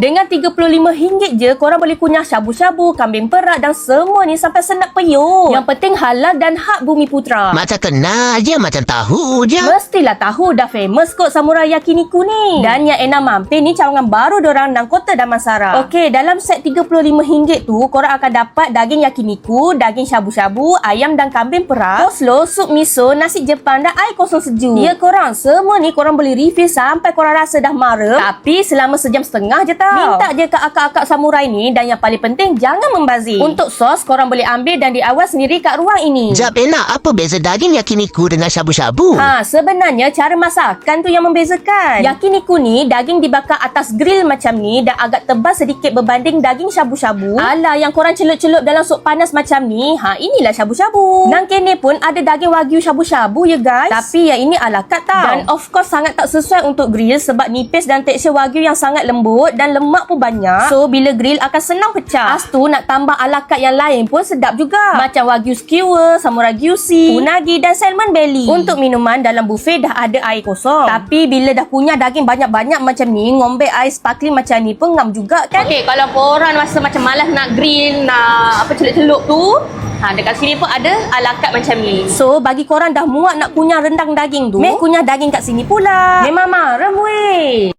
Dengan RM35 je korang boleh kunyah syabu-syabu, kambing perak dan semua ni sampai senak peyuk. Yang penting halal dan hak bumi putra. Macam kenal je, macam tahu je. Mestilah tahu dah famous kot Samurai Yakiniku ni. Dan yang Enam mampir ni cawangan baru dorang dalam kota Damansara. Okey, dalam set RM35 tu korang akan dapat daging yakiniku, daging syabu-syabu, ayam dan kambing perak, koslo, sup miso, nasi Jepang dan air kosong sejuk. Ya korang, semua ni korang boleh refill sampai korang rasa dah mara. Tapi selama sejam setengah je tau. Minta je ke akak-akak samurai ni dan yang paling penting jangan membazir. Untuk sos korang boleh ambil dan diawal sendiri kat ruang ini. Jap enak, apa beza daging yakiniku dengan syabu-syabu? Ha, sebenarnya cara masakan tu yang membezakan. Yakiniku ni daging dibakar atas grill macam ni dan agak tebal sedikit berbanding daging syabu-syabu. Alah yang korang celup-celup dalam sup panas macam ni, ha inilah syabu-syabu. Nang kene pun ada daging wagyu syabu-syabu ya guys. Tapi yang ini ala kat tau. Dan of course sangat tak sesuai untuk grill sebab nipis dan tekstur wagyu yang sangat lembut dan lemak pun banyak. So bila grill akan senang pecah. As tu nak tambah ala kat yang lain pun sedap juga. Macam wagyu skewer, samurai gyusi, unagi dan salmon belly. Untuk minuman dalam buffet dah ada air kosong. Tapi bila dah punya daging banyak-banyak macam ni, ngombe air sparkling macam ni pun ngam juga kan? Okey, kalau korang rasa macam malas nak grill, nak apa celup-celup tu, Ha, dekat sini pun ada ala carte macam ni. So, bagi korang dah muak nak kunyah rendang daging tu, meh kunyah daging kat sini pula. Memang marah weh.